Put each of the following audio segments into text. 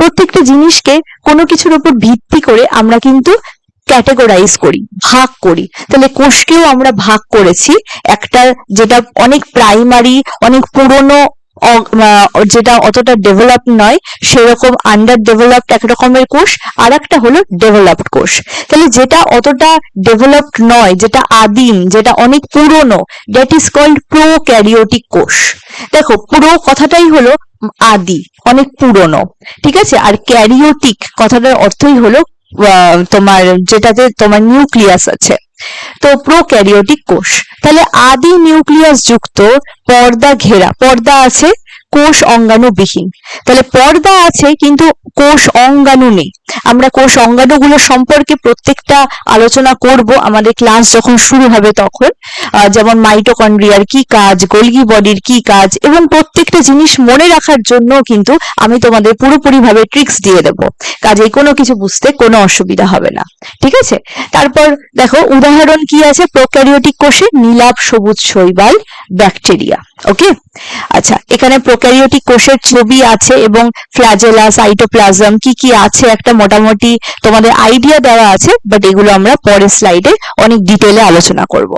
প্রত্যেকটা জিনিসকে কোনো কিছুর উপর ভিত্তি করে আমরা কিন্তু ক্যাটেগরাইজ করি, ভাগ করি। তাহলে কোষকেও আমরা ভাগ করেছি। একটা যেটা অনেক প্রাইমারি অনেক পুরনো যেটা অতটা ডেভেলপ নয়, সেরকম আন্ডার ডেভেলপড এক রকমের কোষ আর একটা হলো ডেভেলপড কোষ। তাহলে যেটা অতটা ডেভেলপড নয়, যেটা আদিম, যেটা অনেক পুরনো that is called prokaryotic কোষ। দেখো, পুরো কথাটাই হলো আদি, অনেক পুরনো, ঠিক আছে? আর ক্যারিওটিক কথাটার অর্থই হলো তোমার যেটাতে তোমার নিউক্লিয়াস আছে। তো প্রোক্যারিওটিক কোষ। তাহলে আদি নিউক্লিয়াস যুক্ত পর্দা ঘেরা, পর্দা আছে কোষ অঙ্গাণুবিহীন। তাহলে পর্দা আছে কিন্তু কোষ অঙ্গাণু নেই আমরা কোষ অঙ্গাণুগুলো সম্পর্কে প্রত্যেকটা আলোচনা করব আমাদের ক্লাস যখন শুরু হবে তখন। যেমন মাইটোকন্ড্রিয়ার কি কাজ, গোলগি বডির কি কাজ এবং প্রত্যেকটা জিনিস মনে রাখার জন্য কিন্তু আমি তোমাদের পুরোপুরি ভাবে ট্রিক্স দিয়ে দেবো। কাজেই কোনো কিছু বুঝতে কোনো অসুবিধা হবে না। ঠিক আছে? তারপর দেখো, উদাহরণ কি আছে? প্রোক্যারিওটিক কোষে নীলাভ সবুজ শৈবাল ব্যাকটেরিয়া ওকে আচ্ছা এখানে প্রোক্যারিওটিক কোষের ছবি আছে এবং ফ্ল্যাজেলা সাইটোপ্লাজম কি কি আছে, একটা মোটামুটি তোমাদের আইডিয়া দেওয়া আছে বাট এগুলো আমরা পরের স্লাইডে অনেক ডিটেলে আলোচনা করব।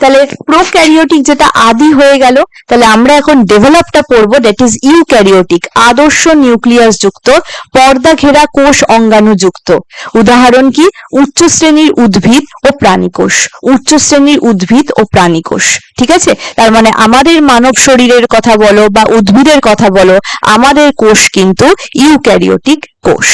তাহলে প্রোক্যারিওটিক যেটা আদি হয়ে গেল, তাহলে আমরা এখন ডেভেলপটা পড়ব দ্যাট ইজ ইউক্যারিওটিক আদর্শ নিউক্লিয়াস যুক্ত, পর্দা ঘেরা কোষ অঙ্গাণু যুক্ত। উদাহরণ কি? উচ্চ শ্রেণির উদ্ভিদ ও প্রাণীকোষ উচ্চ শ্রেণির উদ্ভিদ ও প্রাণীকোষ ঠিক আছে? তার মানে আমাদের মানব শরীরের কথা বলো বা উদ্ভিদের কথা বলো, আমাদের কোষ কিন্তু ইউক্যারিওটিক কোষ।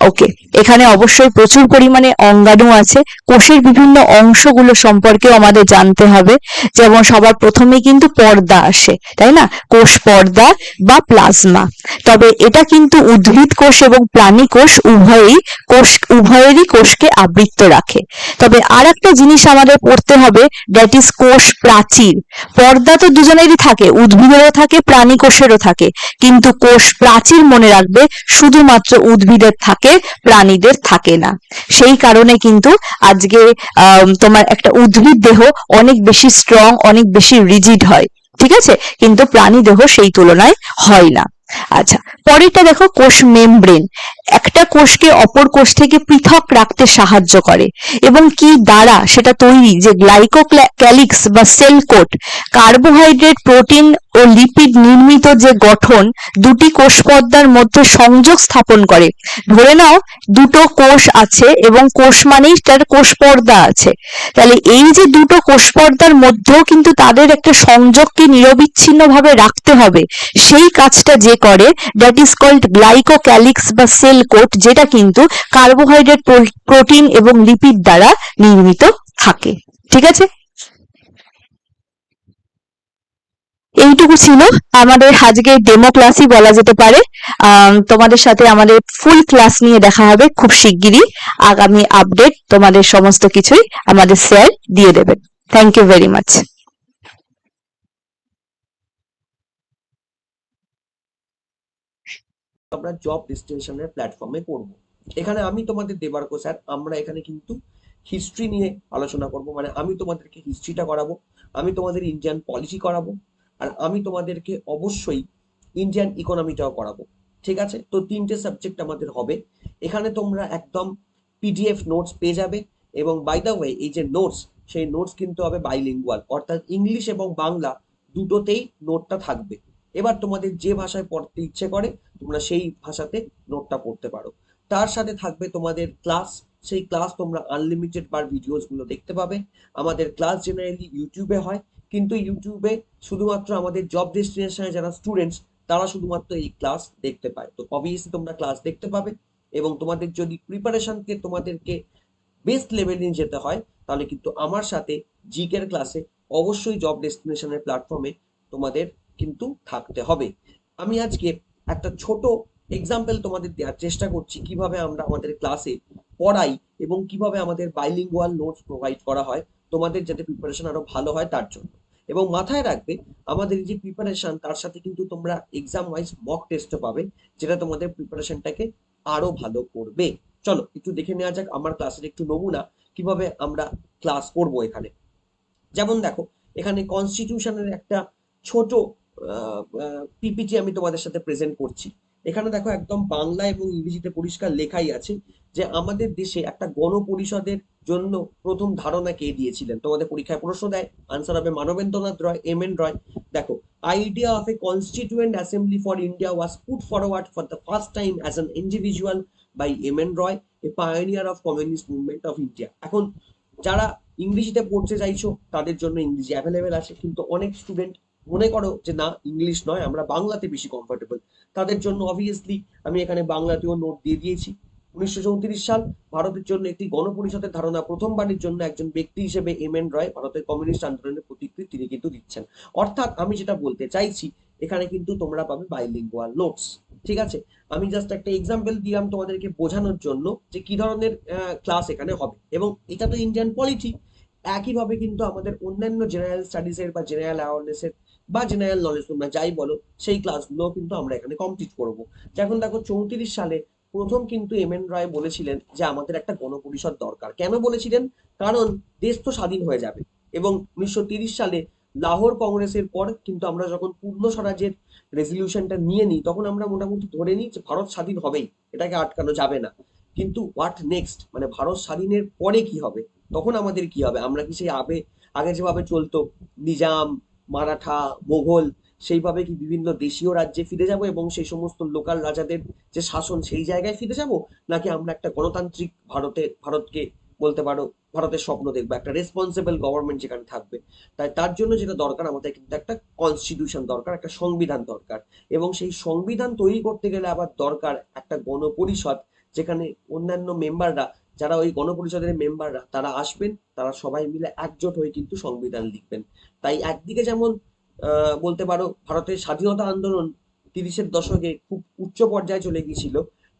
ওকে এখানে অবশ্যই প্রচুর পরিমাণে অঙ্গাণু আছে। কোষের বিভিন্ন অংশগুলো সম্পর্কেও আমাদের জানতে হবে। যেমন সবার প্রথমে কিন্তু পর্দা আসে, তাই না? কোষ পর্দা বা প্লাজমা। তবে এটা কিন্তু উদ্ভিদ কোষ এবং প্রাণী কোষ উভয়ই কোষ, উভয়েরই কোষকে আবৃত্ত রাখে। তবে আর একটা জিনিস আমাদের পড়তে হবে দ্যাট ইজ কোষ প্রাচীর। পর্দা তো দুজনেরই থাকে, উদ্ভিদেরও থাকে, প্রাণী কোষেরও থাকে। কিন্তু কোষ প্রাচীর মনে রাখবে, শুধুমাত্র উদ্ভিদের থাকে প্রাণীদের থাকে না। সেই কারণে কিন্তু আজকে তোমার একটা উদ্ভিদ দেহ অনেক বেশি স্ট্রং অনেক বেশি রিজিড হয়, ঠিক আছে? কিন্তু প্রাণী দেহ সেই তুলনায় হয় না। আচ্ছা পরেরটা দেখো কোষ মেমব্রেন একটা কোষকে অপর কোষ থেকে পৃথক রাখতে সাহায্য করে এবং কি দ্বারা সেটা তৈরি যে গ্লাইকোক্যালিক্স বা সেল কোট কার্বোহাইড্রেট প্রোটিন ও লিপিড নির্মিত যে গঠন দুটি কোষ পর্দার মধ্যে সংযোগ স্থাপন করে। ধরে নাও দুটো কোষ আছে এবং কোষ মানেই তার কোষ পর্দা আছে। তাহলে এই যে দুটো কোষ পর্দার মধ্যেও কিন্তু তাদের একটা সংযোগকে নিরবিচ্ছিন্ন ভাবে রাখতে হবে। সেই কাজটা যে করে দ্যাট ইজ কল্ড গ্লাইকোক্যালিক্স বা সেল কোট, যেটা কিন্তু কার্বোহাইড্রেট প্রোটিন এবং লিপিড দ্বারা নির্মিত থাকে। ঠিক আছে? এইটুকু ছিল আমাদের আজকে ডেমো ক্লাসই বলা যেতে পারে। তোমাদের সাথে আমাদের ফুল ক্লাস নিয়ে দেখা হবে খুব শিগগিরই। আগামী আপডেট তোমাদের সমস্ত কিছুই আমাদের স্যার দিয়ে দেবেন। থ্যাংক ইউ ভেরি মাচ আমরা জব ডেস্টিনেশনের প্ল্যাটফর্মে করব। এখানে আমি তোমাদের দেবার্ক স্যার আমরা এখানে কিন্তু হিস্ট্রি নিয়ে আলোচনা করব। মানে আমি তোমাদেরকে হিস্ট্রিটা করাবো, আমি তোমাদের ইন্ডিয়ান পলিসি করাবো, আর আমি তোমাদেরকে অবশ্যই ইন্ডিয়ান ইকোনমিটাও করাবো। ঠিক আছে? তো তিনটে সাবজেক্ট আমাদের হবে। এখানে তোমরা একদম পিডিএফ নোটস পেয়ে যাবে এবং বাই দ্য ওয়ে এই যে নোটস সেই নোটস কিন্তু হবে বাইলিঙ্গুয়াল অর্থাৎ ইংলিশ এবং বাংলা দুটোতেই নোটটা থাকবে। এবার তোমাদের যে ভাষায় পড়তে ইচ্ছে করে, তোমরা সেই ভাষাতে নোটটা পড়তে পারো। তার সাথে থাকবে তোমাদের ক্লাস সেই ক্লাস তোমরা আনলিমিটেড বার ভিডিওসগুলো দেখতে পাবে। আমাদের ক্লাস জেনারেলি ইউটিউবে হয়, কিন্তু ইউটিউবে শুধুমাত্র আমাদের জব ডেস্টিনেশনে যারা স্টুডেন্টস তারা শুধুমাত্র এই ক্লাস দেখতে পায়। তো অবভিয়াসলি তোমরা ক্লাস দেখতে পাবে এবং তোমাদের যদি প্রিপারেশনকে তোমাদেরকে বেস্ট লেভেল নিয়ে যেতে হয়, তাহলে কিন্তু আমার সাথে জিকের ক্লাসে অবশ্যই জব ডেস্টিনেশনের প্ল্যাটফর্মে তোমাদের কিন্তু থাকতে হবে। আমি আজকে একটা ছোট এক্সাম্পল তোমাদের দেওয়ার চেষ্টা করছি, কীভাবে আমরা আমাদের ক্লাসে পড়াই এবং কীভাবে আমাদের বাইলিঙ্গুয়াল নোটস প্রোভাইড করা হয়, তোমাদের যাতে প্রিপারেশন আরও ভালো হয় তার জন্য। এবং মাথায় রাখবে, আমাদের যে প্রিপারেশন তার সাথে কিন্তু তোমরা এক্সাম ওয়াইজ মক টেস্টও পাবে, যেটা তোমাদের প্রিপারেশনটাকে আরও ভালো করবে। চলো, একটু দেখে নেওয়া যাক, আমার ক্লাসের একটু নমুনা, কীভাবে আমরা ক্লাস করব এখানে। যেমন দেখো, এখানে কনস্টিটিউশনের একটা ছোট পিপিটি আমি তোমাদের সাথে প্রেজেন্ট করছি। এখানে দেখো একদম বাংলা এবং ইংরেজিতে পরিষ্কার লেখাই আছে যে আমাদের দেশে একটা গণপরিষদের জন্য প্রথম ধারণা কে দিয়েছিলেন? তোমাদের পরীক্ষায় প্রশ্ন দেয় আনসার হবে মানবেন্দ্রনাথ রয় এম এন রয়। দেখো idea of a constituent assembly for India was put forward for the first time as an individual by M N Roy a pioneer of communist movement of India এখন, যারা ইংরেজিতে পড়তে চাইছো, তাদের জন্য ইংরেজি অ্যাভেলেবেল আছে, কিন্তু অনেক স্টুডেন্ট মনে করো যে না ইংলিশ নয়, আমরা বাংলাতে বেশি কমফোর্টেবল তাদের জন্য অবভিয়াসলি আমি এখানে বাংলাতেও নোট দিয়ে দিয়েছি। উনিশশো চৌত্রিশ সাল ভারতের জন্য একটি গণপরিষদের ধারণা প্রথমবারের জন্য একজন ব্যক্তি হিসেবে এম এন রয় ভারতের কমিউনিস্ট আন্দোলনের প্রতিকৃতি তিনি কিন্তু দিচ্ছেন। অর্থাৎ আমি যেটা বলতে চাইছি, এখানে কিন্তু তোমরা পাবে বাইলিঙ্গুয়াল নোটস ঠিক আছে? আমি জাস্ট একটা এক্সাম্পল দিলাম তোমাদেরকে বোঝানোর জন্য যে কি ধরনের ক্লাস এখানে হবে। এবং এটা তো ইন্ডিয়ান পলিটি একইভাবে কিন্তু আমাদের অন্যান্য জেনারেল স্টাডিজের বা জেনারেল অ্যাওয়ারনেসের বা জেনারেল নলেজ তোমরা যাই বলো, সেই ক্লাসগুলো কিন্তু আমরা এখানে কমপ্লিট করব। যেমন দেখো চৌত্রিশ সালে প্রথম কিন্তু এম এন রায় বলেছিলেন যে আমাদের একটা গণপরিষদ দরকার। কেন বলেছিলেন? কারণ দেশ তো স্বাধীন হয়ে যাবে এবং উনিশশো সালে লাহোর কংগ্রেসের পর কিন্তু আমরা যখন পূর্ণ স্বরাজের রেজলিউশনটা নিয়ে নিই, তখন আমরা মোটামুটি ধরে নিই যে ভারত স্বাধীন হবেই, এটাকে আটকানো যাবে না। কিন্তু হোয়াট নেক্সট মানে ভারত স্বাধীনের পরে কি হবে? তখন আমাদের কি হবে? আমরা কি সেই আবে আগে যেভাবে চলতো, নিজাম মারাঠা মোগল সেইভাবে কি বিভিন্ন দেশীয় রাজ্যে ফিরে যাব এবং সেই সমস্ত লোকাল রাজাদের যে শাসন, সেই জায়গায় ফিরে যাব? নাকি আমরা একটা গণতান্ত্রিক ভারতে, ভারতকে বলতে পারো, ভারতের স্বপ্ন দেখব, একটা রেসপন্সিবল গভর্নমেন্ট যেখানে থাকবে? তাই তার জন্য যেটা দরকার, আমাদের কিন্তু একটা কনস্টিটিউশন দরকার, একটা সংবিধান দরকার। এবং সেই সংবিধান তৈরি করতে গেলে আবার দরকার একটা গণপরিষদ, যেখানে অন্যান্য মেম্বাররা যারা ওই গণপরিষদের মেম্বাররা তারা আসবেন, তারা সবাই মিলে একজোট হয়ে কিন্তু সংবিধান লিখবেন। তাই একদিকে যেমন বলতে পারো ভারতের স্বাধীনতা আন্দোলন তিরিশের দশকে খুব উচ্চ পর্যায়ে চলে গিয়েছিল,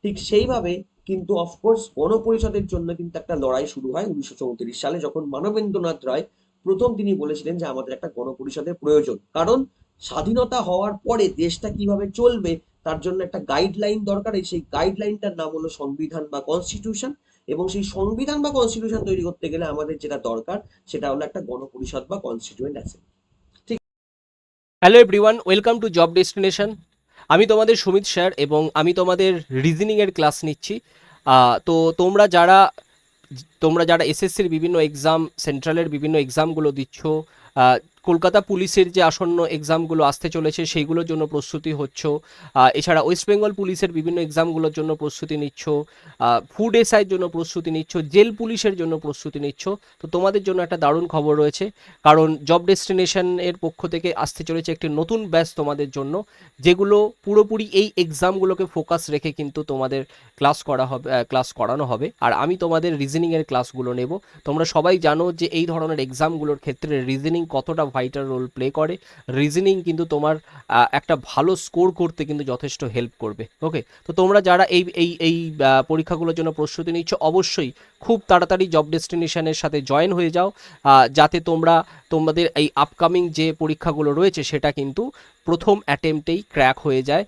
ঠিক সেইভাবে কিন্তু অফকোর্স গণপরিষদের জন্য কিন্তু একটা লড়াই শুরু হয় উনিশশো চৌত্রিশ সালে, যখন মানবেন্দ্রনাথ রায় প্রথম তিনি বলেছিলেন যে আমাদের একটা গণপরিষদের প্রয়োজন। কারণ স্বাধীনতা হওয়ার পরে দেশটা কীভাবে চলবে, তার জন্য একটা গাইডলাইন দরকার সেই গাইডলাইনটার নাম হলো সংবিধান বা কনস্টিটিউশন এবং সেই সংবিধান বা কনস্টিটিউশন তৈরি করতে গেলে আমাদের যেটা দরকার, সেটা হলো একটা গণপরিষদ বা কনস্টিটিউয়েন্ট আছে ঠিক hello everyone welcome to job destination আমি তোমাদের সুমিত স্যার এবং আমি তোমাদের রিজনিংয়ের ক্লাস নিচ্ছি। তো তোমরা যারা তোমরা যারা এসএসসির বিভিন্ন এক্সাম সেন্ট্রালের বিভিন্ন এক্সামগুলো দিচ্ছ কলকাতা পুলিশের যে আসন্ন এক্সামগুলো আসতে চলেছে, সেইগুলোর জন্য প্রস্তুতি হচ্ছ। এছাড়া ওয়েস্ট বেঙ্গল পুলিশের বিভিন্ন এক্সামগুলোর জন্য প্রস্তুতি নিচ্ছ। ফুড এসআইয়ের জন্য প্রস্তুতি নিচ্ছ, জেল পুলিশের জন্য প্রস্তুতি নিচ্ছ। তো তোমাদের জন্য একটা দারুণ খবর রয়েছে, কারণ জব ডেস্টিনেশনের পক্ষ থেকে আসতে চলেছে একটি নতুন ব্যাচ তোমাদের জন্য, যেগুলো পুরোপুরি এই এক্সামগুলোকে ফোকাস রেখে কিন্তু তোমাদের ক্লাস করা হবে ক্লাস করানো হবে। আর আমি তোমাদের রিজনিংয়ের ক্লাসগুলো নেব। তোমরা সবাই জানো যে এই ধরনের এক্সামগুলোর ক্ষেত্রে রিজনিং কতটা ভাইটাল রোল প্লে করে। রিজনিং কিন্তু তোমার একটা ভালো স্কোর করতে কিন্তু যথেষ্ট হেল্প করবে। ওকে তো তোমরা যারা এই এই এই পরীক্ষাগুলোর জন্য প্রস্তুতি নিচ্ছ, অবশ্যই খুব তাড়াতাড়ি জব ডেস্টিনেশনের সাথে জয়েন হয়ে যাও। যাতে তোমরা তোমাদের এই আপকামিং যে পরীক্ষাগুলো রয়েছে, সেটা কিন্তু প্রথম অ্যাটেম্পটেই ক্র্যাক হয়ে যায়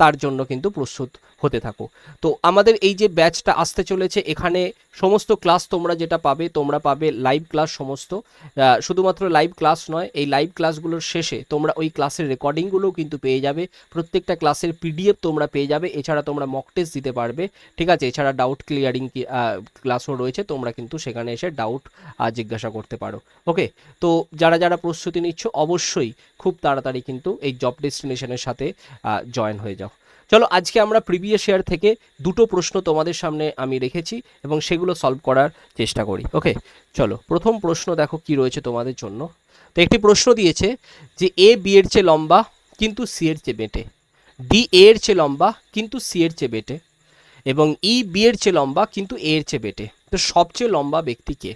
তার জন্য কিন্তু প্রস্তুত হতে থাকো। তো আমাদের এই যে ব্যাচটা আসতে চলেছে, এখানে সমস্ত ক্লাস তোমরা যেটা পাবে, তোমরা পাবে লাইভ ক্লাস সমস্ত। শুধুমাত্র লাইভ ক্লাস নয়, এই লাইভ ক্লাসগুলোর শেষে তোমরা ওই ক্লাসের রেকর্ডিংগুলোও কিন্তু পেয়ে যাবে। প্রত্যেকটা ক্লাসের পিডিএফ তোমরা পেয়ে যাবে, এছাড়া তোমরা মক টেস্ট দিতে পারবে, ঠিক আছে? এছাড়া ডাউট ক্লিয়ারিং ক্লাসও রয়েছে, তোমরা কিন্তু সেখানে এসে ডাউট জিজ্ঞাসা করতে পারো। ওকে? তো যারা যারা প্রস্তুতি নিচ্ছ, অবশ্যই খুব তাড়াতাড়ি কিন্তু এই জব ডেস্টিনেশনের সাথে জয়েন হয়ে যাও। চলো, আজকে আমরা প্রিভিয়াস ইয়ার থেকে দুটো প্রশ্ন তোমাদের সামনে আমি রেখেছি এবং সেগুলো সলভ করার চেষ্টা করি ওকে চলো, প্রথম প্রশ্ন দেখো কি রয়েছে তোমাদের জন্য। তো একটি প্রশ্ন দিয়েছে যে এ বি এর চেয়ে লম্বা, কিন্তু সি এর চেয়ে বেটে। ডি এ এর চেয়ে লম্বা, কিন্তু সি এর চেয়ে বেটে। এবং ই বি এর চেয়ে লম্বা, কিন্তু এ এর চেয়ে বেটে। তো সবচেয়ে লম্বা ব্যক্তি কে?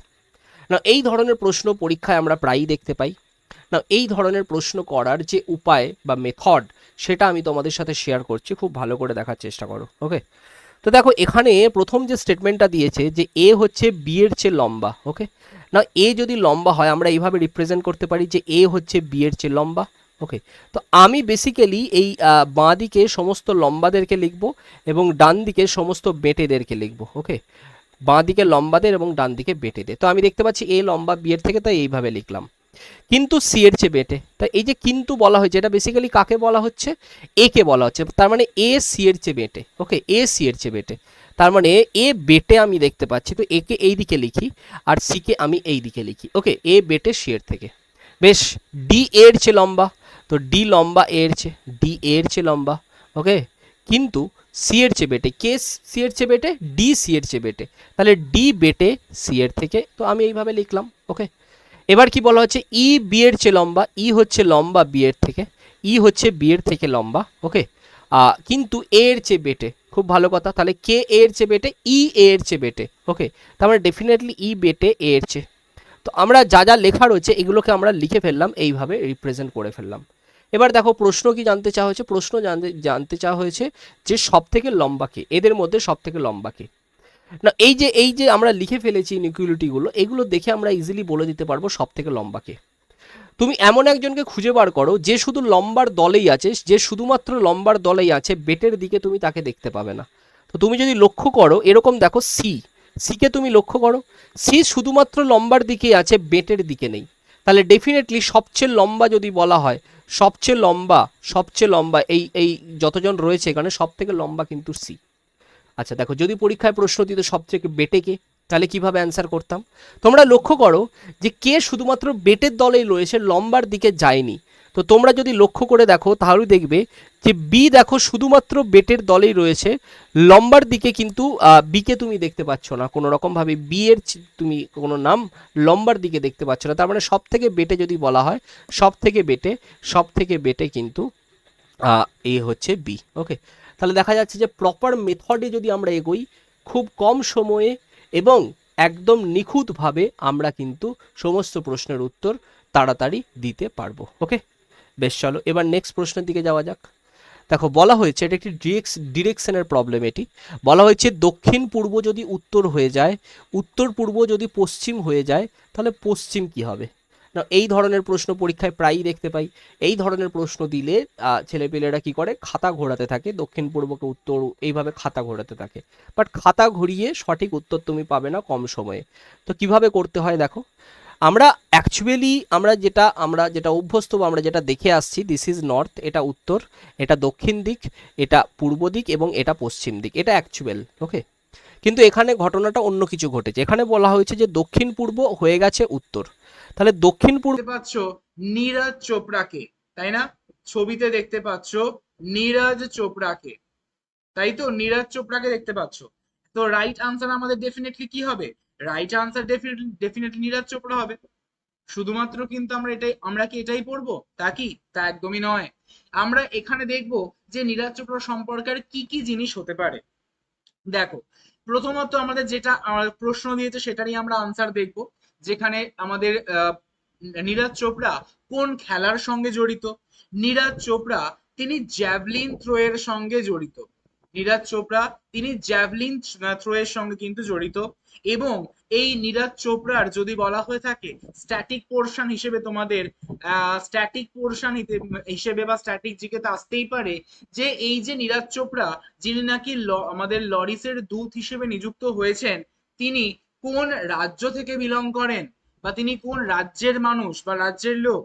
না এই ধরনের প্রশ্ন পরীক্ষায় আমরা প্রায়ই দেখতে পাই। না এই ধরনের প্রশ্ন করার যে উপায় বা মেথড সেটা আমি তোমাদের সাথে শেয়ার করছি। খুব ভালো করে দেখার চেষ্টা করো ওকে তো দেখো, এখানে প্রথম যে স্টেটমেন্টটা দিয়েছে যে এ হচ্ছে বি এর চেয়ে লম্বা ওকে না এ যদি লম্বা হয়, আমরা এইভাবে রিপ্রেজেন্ট করতে পারি যে এ হচ্ছে বি এর চেয়ে লম্বা ওকে তো আমি বেসিক্যালি এই বাঁ দিকে সমস্ত লম্বাদেরকে লিখব এবং ডান দিকে সমস্ত বেটেদেরকে লিখব ওকে বাঁ দিকে লম্বাদের এবং ডান দিকে বেটেদের। তো আমি দেখতে পাচ্ছি এ লম্বা বি এর থেকে, তাই এইভাবে লিখলাম। কিন্তু সি এর চেয়ে বেটে তা এই যে কিন্তু বলা হয়েছে, এটা বেসিক্যালি কাকে বলা হচ্ছে? এ কে বলা হচ্ছে। তার মানে এ সি এর চেয়ে বেটে ওকে এ সি এর চেয়ে বেটে তার মানে এ বেটে আমি দেখতে পাচ্ছি। তো একে এই দিকে লিখি আর সি কে আমি এই দিকে লিখি। ওকে এ বেটে সি এর থেকে। বেশ ডি এর চেয়ে লম্বা। তো ডি লম্বা এর চেয়ে ডি এর চেয়ে লম্বা। ওকে কিন্তু সি এর চেয়ে বেটে কে সি এর চেয়ে বেটে ডি সি এর চেয়ে বেটে তাহলে ডি বেটে সি এর থেকে। তো আমি এইভাবে লিখলাম। ওকে এবার কি বলা হচ্ছে? ই বি এর চেয়ে লম্বা ই হচ্ছে লম্বা বি এর থেকে ই হচ্ছে বি এর থেকে লম্বা ওকে কিন্তু এর চেয়ে বেটে, খুব ভালো কথা, তাহলে কে এর চেয়ে বেটে? ই এর চেয়ে বেটে ওকে তার মানে ডেফিনেটলি ই বেটে এর চেয়ে। তো আমরা যা যা লেখা রয়েছে, এগুলোকে আমরা লিখে ফেললাম, এইভাবে রিপ্রেজেন্ট করে ফেললাম। এবার দেখো, প্রশ্ন কি জানতে চাওয়া হয়েছে? প্রশ্ন জানতে জানতে চাওয়া হয়েছে যে সব থেকে লম্বা কে? এদের মধ্যে সব থেকে লম্বা কে? না, এই যে এই যে আমরা লিখে ফেলেছি ইনইকুয়ালিটিগুলো এগুলো দেখে আমরা ইজিলি বলে দিতে পারব সব থেকে লম্বাকে। তুমি এমন একজনকে খুঁজে বার করো, যে শুধু লম্বার দলেই আছে, যে শুধুমাত্র লম্বার দলেই আছে, বেটের দিকে তুমি তাকে দেখতে পাবে না। তো তুমি যদি লক্ষ্য করো, এরকম দেখো সি সিকে তুমি লক্ষ্য করো? সি শুধুমাত্র লম্বার দিকেই আছে, বেটের দিকে নেই। তাহলে ডেফিনেটলি সবচেয়ে লম্বা যদি বলা হয়, সবচেয়ে লম্বা সবচেয়ে লম্বা, এই এই যতজন রয়েছে এখানে সব থেকে লম্বা কিন্তু সি আচ্ছা দেখো, যদি পরীক্ষায় প্রশ্ন দিত সব থেকে বেটে কে, তাহলে কীভাবে অ্যান্সার করতাম? তোমরা লক্ষ্য করো যে কে শুধুমাত্র বেটের দলেই রয়েছে, লম্বার দিকে যায়নি। তো তোমরা যদি লক্ষ্য করে দেখো, তাহলে দেখবে যে বি দেখো শুধুমাত্র বেটের দলেই রয়েছে, লম্বার দিকে কিন্তু বিকে তুমি দেখতে পাচ্ছ না। কোনো রকমভাবে বি এর তুমি কোনো নাম লম্বার দিকে দেখতে পাচ্ছ না। তার মানে সব থেকে বেটে যদি বলা হয় সব থেকে বেটে সব থেকে বেটে কিন্তু এ হচ্ছে বি ওকে তাহলে দেখা যাচ্ছে যে প্রপার মেথডে যদি আমরা এগোই, খুব কম সময়ে এবং একদম নিখুঁতভাবে আমরা কিন্তু সমস্ত প্রশ্নের উত্তর তাড়াতাড়ি দিতে পারব। ওকে বেশ, চলো এবার নেক্সট প্রশ্নের দিকে যাওয়া যাক। দেখো, বলা হয়েছে এটা একটি ডিরেক্স ডিরেকশনের প্রবলেম এটি। বলা হয়েছে দক্ষিণ পূর্ব যদি উত্তর হয়ে যায়, উত্তর পূর্ব যদি পশ্চিম হয়ে যায়, তাহলে পশ্চিম কি হবে? না এই ধরনের প্রশ্ন পরীক্ষায় প্রায়ই দেখতে পাই। এই ধরনের প্রশ্ন দিলে ছেলেপেলেরা কি করে? খাতা ঘোরাতে থাকে। দক্ষিণ পূর্বকে উত্তর এইভাবে খাতা ঘোরাতে থাকে। বাট খাতা ঘুরিয়ে সঠিক উত্তর তুমি পাবে না কম সময়ে। তো কীভাবে করতে হয় দেখো? আমরা অ্যাকচুয়ালি আমরা যেটা আমরা যেটা অভ্যস্ত বা আমরা যেটা দেখে আসছি দিস ইজ নর্থ এটা উত্তর, এটা দক্ষিণ দিক, এটা পূর্ব দিক এবং এটা পশ্চিম দিক। এটা অ্যাকচুয়াল ওকে কিন্তু এখানে ঘটনাটা অন্য কিছু ঘটেছে। এখানে বলা হয়েছে যে দক্ষিণ পূর্ব হয়ে গেছে উত্তর। তাহলে দক্ষিণ পূর্ব পাচ্ছ নীরজ চোপড়াকে, তাই না? ছবিতে দেখতে পাচ্ছ নীরজ চোপড়াকে। তাই তো? নীরজ চোপড়াকে দেখতে পাচ্ছ। তো রাইট আনসার আমাদের ডেফিনেটলি কি হবে? Right answer definitely Neeraj Chopra হবে। শুধুমাত্র কিন্তু আমরা এটাই, আমরা কি এটাই পড়ব? তা কি? তা একদমই নয়। আমরা এখানে দেখব যে নীরজ চোপড়া সম্পর্কে আর কি কি জিনিস হতে পারে। দেখো, প্রথমত আমাদের যেটা প্রশ্ন দিয়েছে সেটারই আমরা আনসার দেখব। যেখানে আমাদের নীরজ চোপড়া কোন খেলার সঙ্গে জড়িত? নীরজ চোপড়া তিনি জ্যাভলিন থ্রো এর সঙ্গে জড়িত। নীরাজ চোপড়া তিনি জ্যাভলিন থ্রো এর সঙ্গে কিন্তু জড়িত এবং এই নীরাজ চোপড়ার যদি বলা হয়ে থাকে স্ট্যাটিক পোর্শন হিসেবে তোমাদের স্ট্যাটিক পোর্শন হিসেবে বা স্ট্যাটিক জিকে তো আসতেই পারে যে এই যে নীরাজ চোপড়া, যিনি নাকি আমাদের লরিসের দূত হিসেবে নিযুক্ত হয়েছেন, তিনি কোন রাজ্য থেকে বিলং করেন? বা তিনি কোন রাজ্যের মানুষ বা রাজ্যের লোক?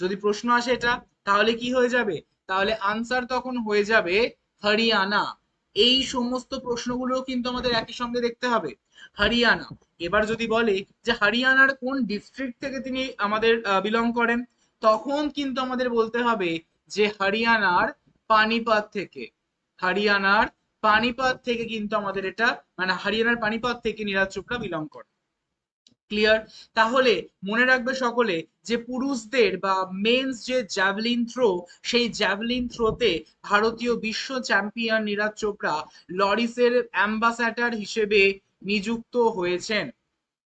যদি প্রশ্ন আসে এটা, তাহলে কি হয়ে যাবে? তাহলে আনসার তখন হয়ে যাবে হরিয়ানা। এই সমস্ত প্রশ্নগুলো কিন্তু আমাদের একই সঙ্গে দেখতে হবে। হরিয়ানা। এবার যদি বলে যে হরিয়ানার কোন ডিস্ট্রিক্ট থেকে তিনি আমাদের বিলং করেন, তখন কিন্তু আমাদের বলতে হবে যে হরিয়ানার পানিপত থেকে। হরিয়ানার পানিপত থেকে কিন্তু আমাদের এটা মানে হরিয়ানার পানিপথ থেকে নীরজ চোপড়া বিলং করে। ক্লিয়ার তাহলে মনে রাখবে সকলে যে পুরুষদের বা মেন্স যে জ্যাভলিন থ্রো সেই জ্যাভলিন থ্রোতে ভারতীয় বিশ্ব চ্যাম্পিয়ন নীরজ চোপড়া লরিসের অ্যাম্বাসাডার হিসেবে নিযুক্ত হয়েছেন।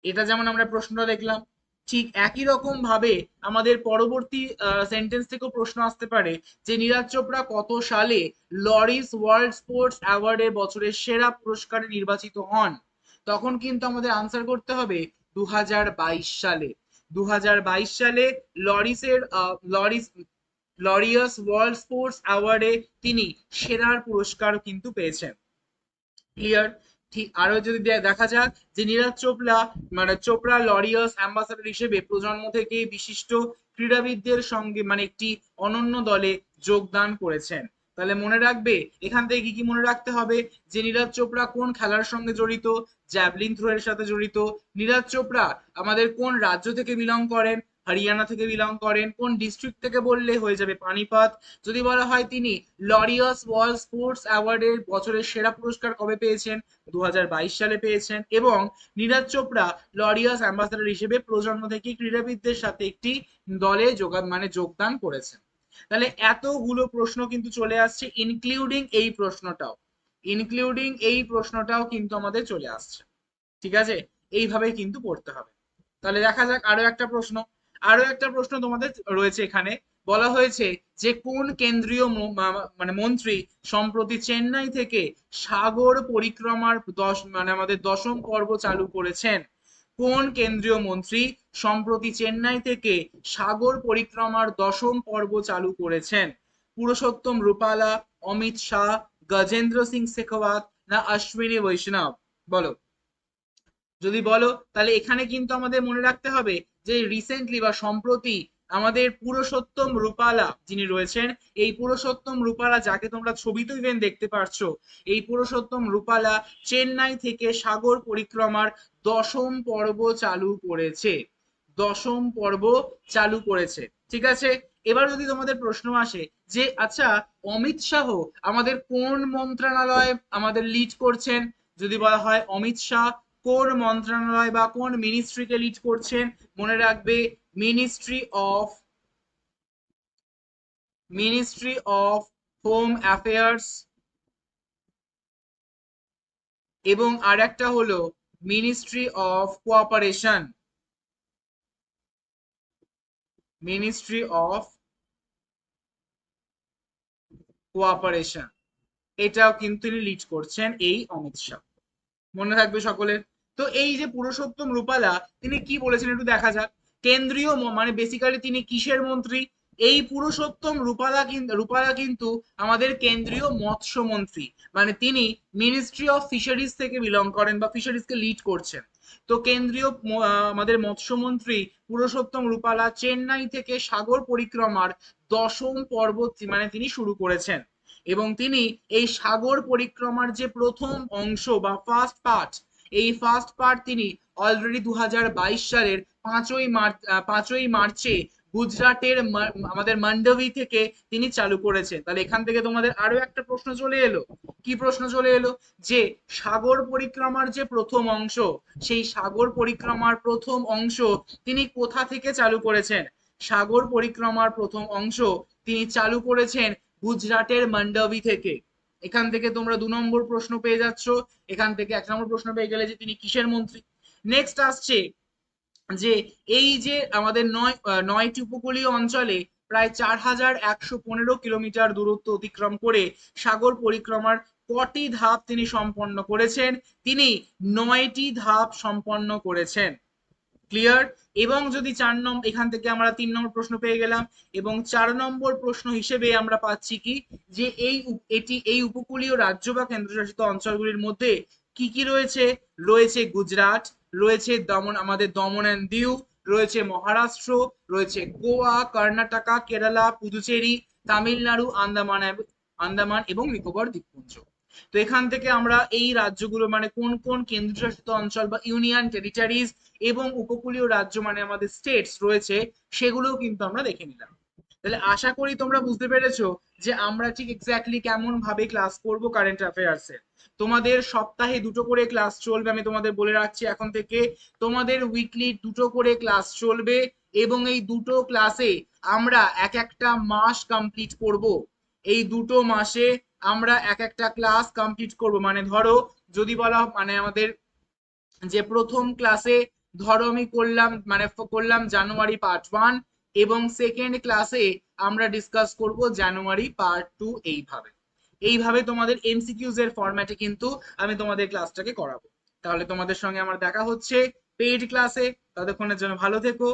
এটা যেমন আমরা প্রশ্নটা দেখলাম ঠিক একই রকম ভাবে আমাদের পরবর্তী সেন্টেন্স থেকেও প্রশ্ন আসতে পারে যে নীরজ চোপড়া কত সালে লরিস ওয়ার্ল্ড স্পোর্টস অ্যাওয়ার্ডের বছরের সেরা পুরস্কারে নির্বাচিত হন? তখন কিন্তু আমাদের আনসার করতে হবে দু হাজার বাইশ সালে। দু হাজার বাইশ সালে লরিসের লরিস, লরিয়াস ওয়ার্ল্ড স্পোর্টস অ্যাওয়ার্ডে তিনি সেরার পুরস্কার কিন্তু পেয়েছেন। ক্লিয়ার ঠিক আরও যদি দেখা যাক যে নীরজ চোপড়া মানে চোপড়া লরিয়াস অ্যাম্বাসাডার হিসেবে প্রজন্ম থেকে বিশিষ্ট ক্রীড়াবিদদের সঙ্গে মানে একটি অনন্য দলে যোগদান করেছেন। তাহলে মনে রাখবে, এখান থেকে কি কি মনে রাখতে হবে? যে নীরাজ চোপড়া কোন খেলার সঙ্গে জড়িত? জ্যাভলিন থ্রো এর সাথে জড়িত। নীরাজ চোপড়া আমাদের কোন রাজ্য থেকে বিলং করেন? হরিয়ানা থেকে বিলং করেন। কোন ডিস্ট্রিক্ট থেকে বললে হয়ে যাবে পানিপাত? যদি বলা হয় তিনি লরিয়াস ওয়ার্ল্ড স্পোর্টস অ্যাওয়ার্ডের বছরের সেরা পুরস্কার কবে পেয়েছেন? দু হাজার বাইশ সালে পেয়েছেন এবং নীরজ চোপড়া লরিয়াস অ্যাম্বাসাডার হিসেবে প্রজন্ম থেকে ক্রীড়াবিদদের সাথে একটি দলে যোগা মানে যোগদান করেছেন। তাহলে এতগুলো প্রশ্ন কিন্তু চলে আসছে ইনক্লুডিং এই প্রশ্নটাও। ইনক্লুডিং এই প্রশ্নটাও কিন্তু আমাদের চলে আসছে। ঠিক আছে? এইভাবে কিন্তু পড়তে হবে। তাহলে দেখা যাক আরও একটা প্রশ্ন। আরও একটা প্রশ্ন তোমাদের রয়েছে এখানে। বলা হয়েছে যে, কোন কেন্দ্রীয় মানে মন্ত্রী সম্প্রতি চেন্নাই থেকে সাগর পরিক্রমার দশ মানে আমাদের দশম পর্ব চালু করেছেন? কোন কেন্দ্রীয় মন্ত্রী সম্প্রতি চেন্নাই থেকে সাগর পরিক্রমার দশম পর্ব চালু করেছেন? পুরুষোত্তম রূপালা, অমিত শাহ, গজেন্দ্র সিং শেখাওয়াত না অশ্বিনী বৈষ্ণব? বলো। যদি বলো, তাহলে এখানে কিন্তু আমাদের মনে রাখতে হবে যে রিসেন্টলি বা সম্প্রতি আমাদের পুরুষোত্তম রূপালা যিনি রয়েছেন, এই পুরুষোত্তম রূপালা যাকে তোমরা ছবিতে ইভেন দেখতে পারছ, এই পুরুষোত্তম রূপালা চেন্নাই থেকে সাগর পরিক্রমার দশম পর্ব চালু করেছে। দশম পর্ব চালু করেছে। ঠিক আছে? এবার যদি তোমাদের প্রশ্ন আসে যে আচ্ছা অমিত শাহ আমাদের কোন মন্ত্রণালয় আমাদের লিড করছেন? যদি বলা হয় অমিত শাহ কোন মন্ত্রণালয় বা কোন মিনিস্ট্রিকে লিড করছেন? মনে রাখবে ministry of ministry of home affairs এবং আর একটা হলো ministry of cooperation ministry of cooperation এটাও কিন্তু লিড করছেন এই অমিত শাহ। মনে থাকবে সকলের। তো এই যে পুরুষোত্তম রূপালা, তিনি কি বলেছেন একটু দেখা যাক। কেন্দ্রীয় মানে বেসিক্যালি তিনি কিসের মন্ত্রী? এই পুরুষোত্তম রূপালা কিন্তু রূপালা কিন্তু আমাদের কেন্দ্রীয় মৎস্য মন্ত্রী মানে তিনি মিনিস্ট্রি অফ ফিশারিজ থেকে বিলং করেন বা ফিশারিজ কে লিড করছেন। তো কেন্দ্রীয় আমাদের মৎস্যমন্ত্রী পুরুষোত্তম রূপালা চেন্নাই থেকে সাগর পরিক্রমার দশম পর্ব মানে তিনি শুরু করেছেন। এবং তিনি এই সাগর পরিক্রমার যে প্রথম অংশ বা ফার্স্ট পার্ট এই ফার্স্ট পার্ট তিনি অলরেডি দু হাজার বাইশ সালের পাঁচই মার্চ পাঁচই মার্চে গুজরাটের আমাদের মান্ডবি থেকে তিনি চালু করেছেন। তাহলে এখান থেকে তোমাদের আরও একটা প্রশ্ন চলে এলো। কি প্রশ্ন চলে এলো? যে সাগর পরিক্রমার যে প্রথম অংশ, সেই সাগর পরিক্রমার প্রথম অংশ তিনি কোথা থেকে চালু করেছেন? সাগর পরিক্রমার প্রথম অংশ তিনি চালু করেছেন গুজরাটের মান্ডবি থেকে। এখান থেকে তোমরা দু নম্বর প্রশ্ন পেয়ে যাচ্ছ। এখান থেকে এক নম্বর প্রশ্ন পেয়ে গেলে যে তিনি কিসের মন্ত্রী? নেক্সট আসছে যে এই যে আমাদের নয় নয়টি উপকূলীয় অঞ্চলে প্রায় চার হাজার একশো পনেরো কিলোমিটার দূরত্ব অতিক্রম করে সাগর পরিক্রমার কটি ধাপ তিনি সম্পন্ন করেছেন? তিনি নয়টি ধাপ সম্পন্ন করেছেন। ক্লিয়ার এবং যদি চার নম্বর এখান থেকে আমরা তিন নম্বর প্রশ্ন পেয়ে গেলাম, এবং চার নম্বর প্রশ্ন হিসেবে আমরা পাচ্ছি কি? যে এই এটি এই উপকূলীয় রাজ্য বা কেন্দ্রশাসিত অঞ্চলগুলির মধ্যে কি কি রয়েছে? রয়েছে গুজরাট, রয়েছে দমন আমাদের দমন অ্যান্ড দিউ, রয়েছে মহারাষ্ট্র, রয়েছে গোয়া, কর্ণাটকা, কেরালা, পুদুচেরি, তামিলনাড়ু, আন্দামান আন্দামান এবং নিকোবর দ্বীপপুঞ্জ। তো এখান থেকে আমরা এই রাজ্যগুলো মানে কোন কোন কেন্দ্রশাসিত অঞ্চল বা ইউনিয়ন টেরিটারিজ এবং উপকূলীয় রাজ্য মানে আমাদের স্টেটস রয়েছে, সেগুলোও কিন্তু আমরা দেখে নিলাম। তাহলে আশা করি তোমরা বুঝতে পেরেছ যে আমরা ঠিক এক্স্যাক্টলি কেমন ভাবে ক্লাস করব কারেন্ট অ্যাফেয়ার্স এর তোমাদের সপ্তাহে দুটো করে ক্লাস চলবে, আমি তোমাদের বলে রাখছি এখন থেকে। তোমাদের উইকলি দুটো করে ক্লাস চলবে এবং এই দুটো ক্লাসে আমরা এক একটা মাস কমপ্লিট করব। এই দুটো মাসে আমরা এক একটা ক্লাস কমপ্লিট করব। মানে ধরো, যদি বলা মানে আমাদের যে প্রথম ক্লাসে ধরো আমি করলাম মানে করলাম জানুয়ারি পার্ট ওয়ান এবং সেকেন্ড ক্লাসে আমরা ডিসকাস করব জানুয়ারি পার্ট টু এইভাবে। এইভাবে তোমাদের এমসিকিউজ এর ফরম্যাটে কিন্তু আমি তোমাদের ক্লাসটাকে করাবো। তাহলে তোমাদের সঙ্গে আমার দেখা হচ্ছে পেইড ক্লাসে ততক্ষণের জন্য ভালো থেকো।